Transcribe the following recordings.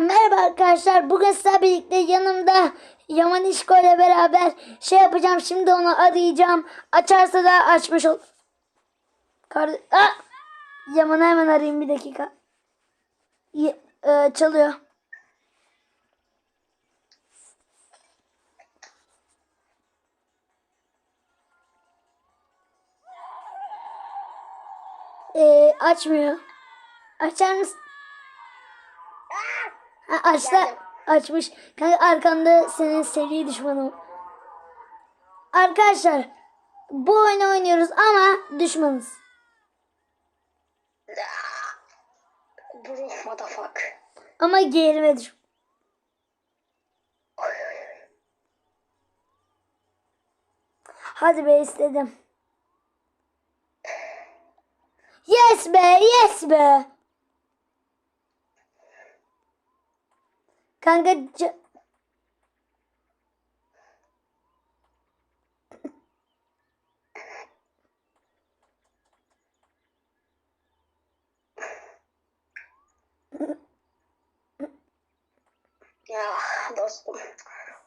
merhaba arkadaşlar. Bugün sizlerle birlikte yanımda Yaman İşko ile beraber şey yapacağım. Şimdi onu arayacağım. Açarsa da açmış ol. Kar ah! Yaman'ı hemen arayayım bir dakika. Y- e, çalıyor. E, açmıyor. Açar mısın? Ha, açtı. Açmış. Kanka arkanda senin seri düşmanın. Arkadaşlar bu oyunu oynuyoruz ama düşmanız. Bro motherfuck. Ama gerilme düş. Hadi be istedim. Yes be, yes be. Kanka Ya dostum.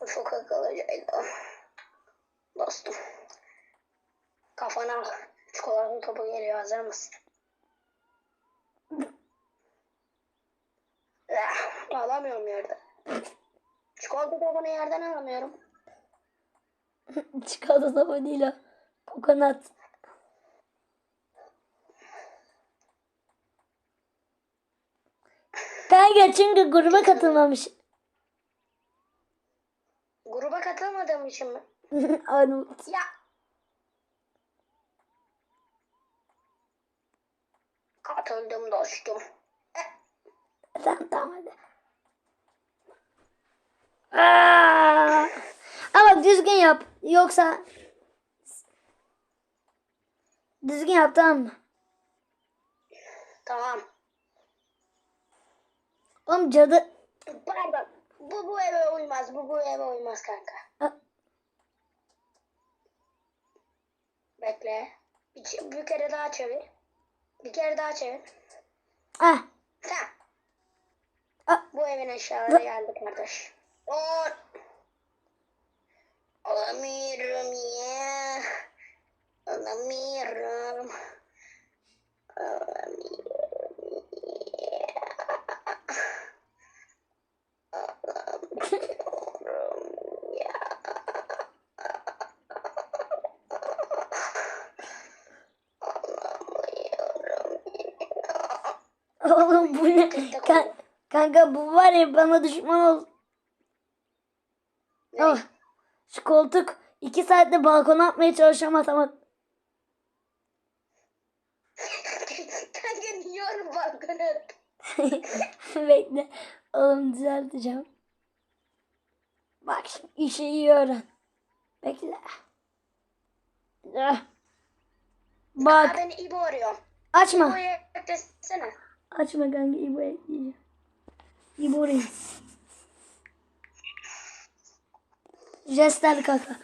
Bu akıllıcaydı. Dostum. Kafana çikolata topu geliyor. Hazır mısın? Ya, alamıyorum yerde. Çikolata topunu yerden alamıyorum. çikolata vanilya, kokonat. Kanka çünkü gruba katılmamış. Gruba katılmadığım için mi? Armut. Ya. Katıldım dostum. Tamam tamam hadi. Aa! Ama düzgün yap. Yoksa düzgün yap tamam mı? Tamam. Oğlum cadı Pardon. Bu bu eve uymaz. Bu bu eve uymaz kanka. A- Bekle. Bir, bir kere daha çevir. Bir kere daha çevir. ah, Tamam. Bu evin eşyaları geldi kardeş. On. Alamıyorum ya. Alamıyorum. Alamıyorum ya. Alamıyorum ya. Alamıyorum ya. oğlum bu ne? Kan- kanka bu var ya bana düşman ol. Oh, şu koltuk iki saatte balkona atmaya çalışamaz ama Kanka niye onu balkona attın? Bekle. Oğlum düzelteceğim. Bak şimdi işi iyi öğren. Bekle. Ah. Bak Aa, ben İbo arıyorum. açma. İbo'yu eklesene. Açma kanka İbo ekleyeceğim. İbo. Jestler kanka.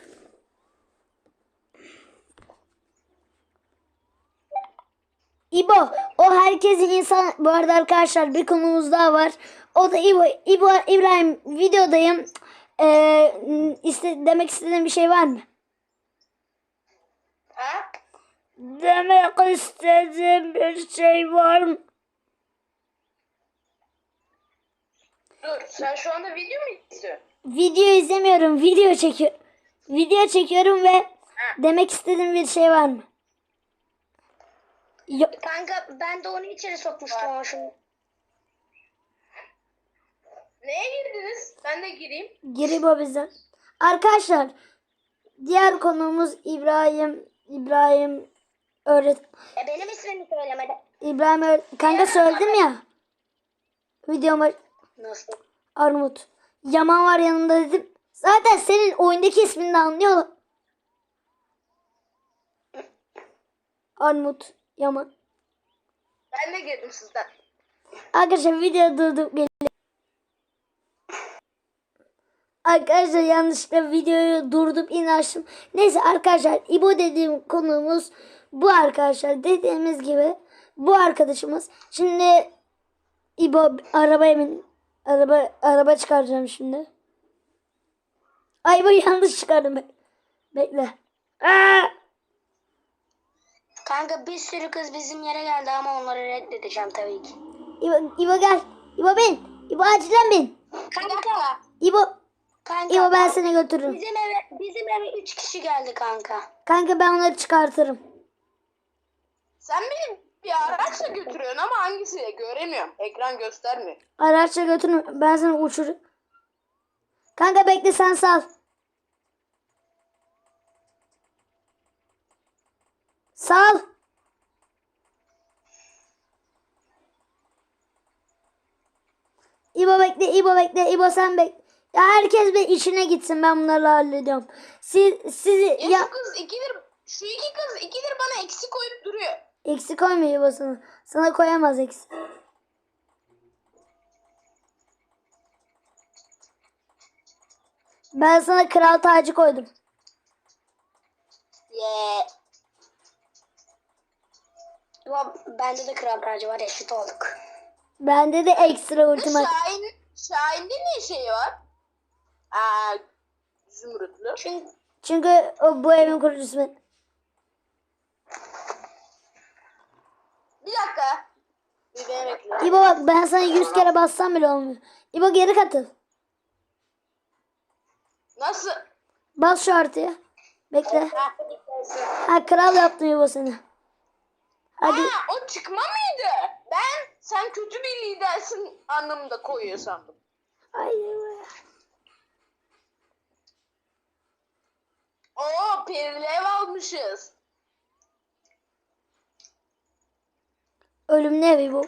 İbo, o herkesin insan bu arada arkadaşlar bir konumuz daha var. O da İbo, İbo İbrahim videodayım. Ee, iste, demek istediğin bir şey var mı? Ha? Demek istediğim bir şey var mı? Dur sen şu anda video mu izliyorsun? Video izlemiyorum, video çekiyor. Video çekiyorum ve demek istediğim bir şey var mı? Yok. Kanka ben de onu içeri sokmuştum ama şimdi. Neye girdiniz? Ben de gireyim. Geri bu bizden. Arkadaşlar diğer konuğumuz İbrahim İbrahim öğret E benim ismimi söylemedi. İbrahim öğret kanka söyledim ya. Videoma Nasıl? Armut. Yaman var yanında dedim. Zaten senin oyundaki ismini de anlıyorlar. Armut. Yaman. Ben de girdim sizden. Arkadaşlar video durduk bir. Arkadaşlar yanlışlıkla videoyu durdup in açtım. Neyse arkadaşlar İbo dediğim konuğumuz bu arkadaşlar. Dediğimiz gibi bu arkadaşımız. Şimdi İbo arabaya bin. Araba araba çıkaracağım şimdi. Ay bu yanlış çıkardım. Be- Bekle. Aa! Kanka bir sürü kız bizim yere geldi ama onları reddedeceğim tabii ki. İbo, İbo gel. İbo bin. İbo acilen bin. Kanka. İbo. Kanka. İbo ben seni götürürüm. Bizim eve, bizim eve üç kişi geldi kanka. Kanka ben onları çıkartırım. Sen beni bir araçla götürüyorsun ama hangisiyle göremiyorum. Ekran göstermiyor. Araçla götürürüm. Ben seni uçururum. Kanka bekle sen sal. Sal. İbo bekle, İbo bekle, İbo sen bek. Ya herkes bir işine gitsin ben bunları hallediyorum. Siz sizi Ya, ya şu kız ikidir, şu iki kız ikidir bana eksik koyup duruyor. Eksik koymuyor İbo sana. Koyamaz eksik. Ben sana kral tacı koydum. Yeah. Ama bende de kral tacı var eşit olduk. Bende de ekstra ultimat. Şahin, Şahin'de ne şey var? Aa, zümrütlü. Çünkü Çünkü o bu evin kurucusu ben. Bir dakika. Bir beni bekle. İbo bak ben sana 100 kere bassam bile olmuyor. İbo geri katıl. Nasıl? Bas şu artıya. Bekle. Ha. Kral yaptım İbo seni. Hadi. Ha, o çıkma mıydı? Ben sen kötü bir lidersin anlamında koyuyor sandım. Ay, İbo. Oo perilev almışız. Ölümlü ev İbo.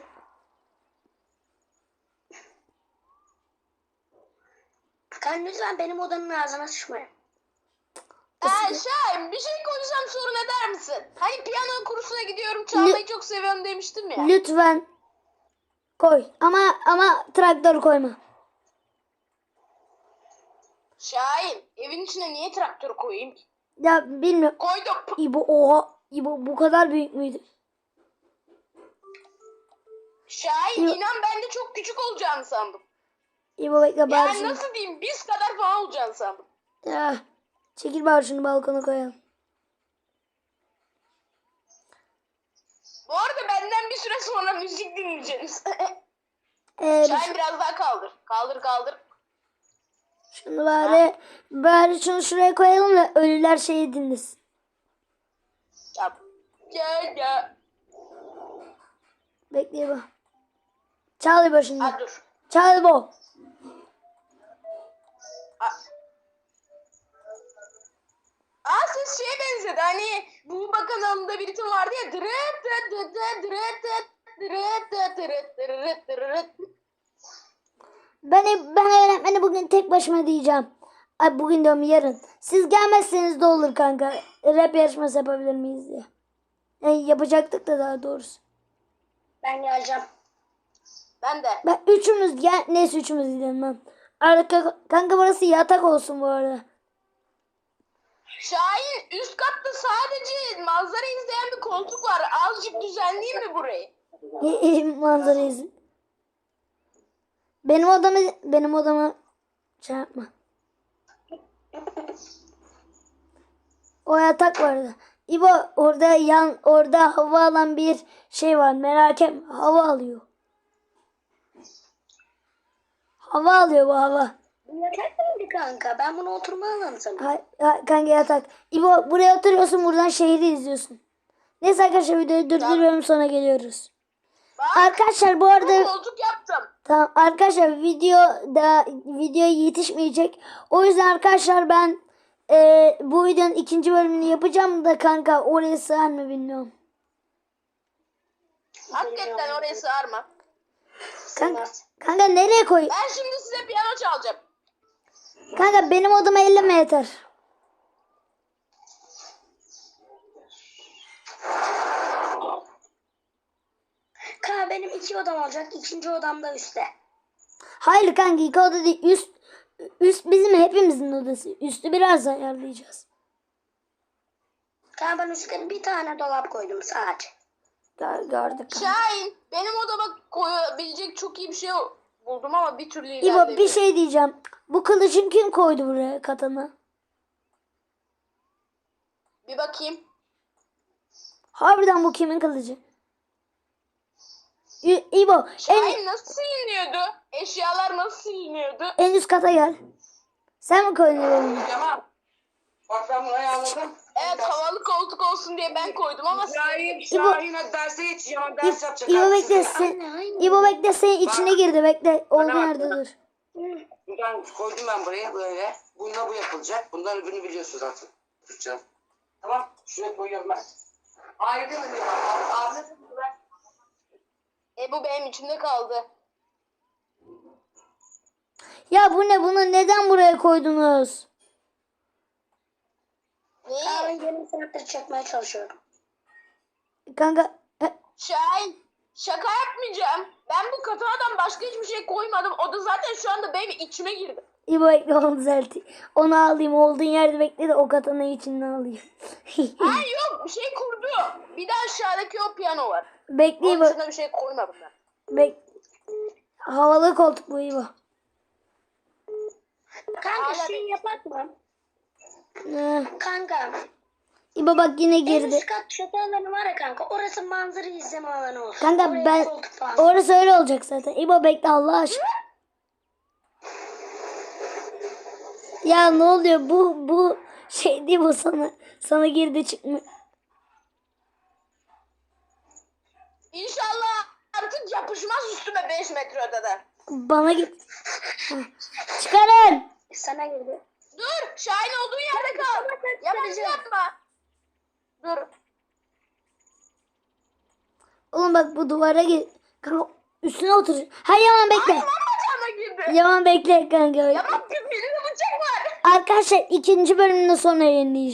Kan lütfen benim odanın ağzına sıçmayın. Ee, Şahin bir şey konuşsam sorun eder misin? Hani piyano kursuna gidiyorum çalmayı çok seviyorum demiştim ya. Lütfen koy. Ama ama traktör koyma. Şahin evin içine niye traktör koyayım? Ya bilmiyorum. Koydum. İbo oha. İbo bu kadar büyük müydü? Şahin Yok. inan ben de çok küçük olacağını sandım. İbo bekle bari Yani nasıl diyeyim biz kadar falan olacağını sandım. Ya, çekil bari şunu balkona koyalım. Bu arada benden bir süre sonra müzik dinleyeceksiniz. Ee, Şahin biraz daha kaldır. Kaldır kaldır. şunu bari bari şunu şuraya koyalım da ölüler şeyi dinlesin. Yap. Gel gel. Bekle İbo. Çal şimdi. Ha dur. Çal İbo. Aa ses şeye benzedi. Hani bu kanalında bir ritim vardı ya. Dırıt dıt dırıt dıt dırıt dıt dırıt dırıt dırıt. Ben ben öğretmeni bugün tek başıma diyeceğim. Ay bugün diyorum yarın. Siz gelmezseniz de olur kanka. Rap yarışması yapabilir miyiz diye. Yani yapacaktık da daha doğrusu. Ben geleceğim. Ben de. Ben üçümüz gel neyse üçümüz gidelim lan. Arka, kanka burası yatak olsun bu arada. Şahin üst katta sadece manzara izleyen bir koltuk var. Azıcık düzenleyeyim mi burayı? Manzara izin. Benim odamı benim odamı şey. O yatak vardı. İbo orada yan orada hava alan bir şey var. Merak etme. Hava alıyor. Hava alıyor bu hava. Yatak mıydı kanka? Ben bunu oturma alanı sanırım. Ha, ha, kanka yatak. İbo buraya oturuyorsun buradan şehri izliyorsun. Neyse arkadaşlar videoyu durduruyorum sonra geliyoruz. Bak Arkadaşlar bu bu arada koltuk yaptım. Tamam arkadaşlar video da video yetişmeyecek. O yüzden arkadaşlar ben e, bu videonun ikinci bölümünü yapacağım da kanka oraya sığar mı bilmiyorum. Hakikaten oraya sığar mı? Kanka, kanka nereye koy? Ben şimdi size piyano çalacağım. Kanka benim odama 50 metre. Kanka benim iki odam olacak. İkinci odam da üstte. Hayır kanka iki oda değil üst üst bizim hepimizin odası. Üstü biraz ayarlayacağız. Kanka ben üstte bir tane dolap koydum sadece. Gör, gördük. kanka. Şahin benim odama koyabilecek çok iyi bir şey buldum ama bir türlü İbo ilerlemiyorum. bir şey diyeceğim. Bu kılıcın kim koydu buraya katana? Bir bakayım. Harbiden bu kimin kılıcı? İ- İbo en, Şahin nasıl siliniyordu? Eşyalar nasıl siliniyordu? en üst kata gel. Sen mi koydun bunu? Tamam. Bak ben bunu ayarladım. Evet havalı koltuk olsun diye ben koydum ama Şahin, İbo- Şahin hadi derse geç. Yaman ders yapacak. İbo bekle sen. İbo bekle senin içine girdi bekle. Olduğun yerde dur. Buradan koydum ben buraya böyle. Bununla bu yapılacak. Bundan öbürünü biliyorsunuz artık. Tutacağım. Tamam. Şuraya koyuyorum ben. Hayır değil mi? Abi, e bu benim içimde kaldı. Ya bu ne bunu neden buraya koydunuz? Neyi? Ben yarım saattir çekmeye çalışıyorum. Kanka Şahin şaka yapmayacağım. Ben bu katanadan başka hiçbir şey koymadım. O da zaten şu anda benim içime girdi. İbo bekle onu düzelteyim. Onu alayım olduğun yerde bekle de o katanayı içinden alayım. Ha yok bir şey kurdu. Bir de aşağıdaki o piyano var. bekle Onun bir şey koymadım ben. Bek Havalı koltuk bu İbo. Kanka şey yapak mı? Kanka. İbo bak yine En girdi. üst kat çatı alanı var ya kanka. Orası manzara izleme alanı olsun. Kanka Oraya ben koltuk falan. orası öyle olacak zaten. İbo bekle Allah aşkına. Ya ne oluyor bu bu şey değil bu sana sana girdi çıkmıyor. İnşallah artık yapışmaz üstüme 5 metre öteden. Bana git. Çıkarın. Sana girdi. Dur Şahin olduğun yerde kal. Yapma. Dur. Oğlum bak bu duvara git. Kanka üstüne otur. Hayır Yaman bekle. Yaman bekle kanka. Ya bak birinde bıçak var. Arkadaşlar ikinci bölümünde sonra yayınlayacağım.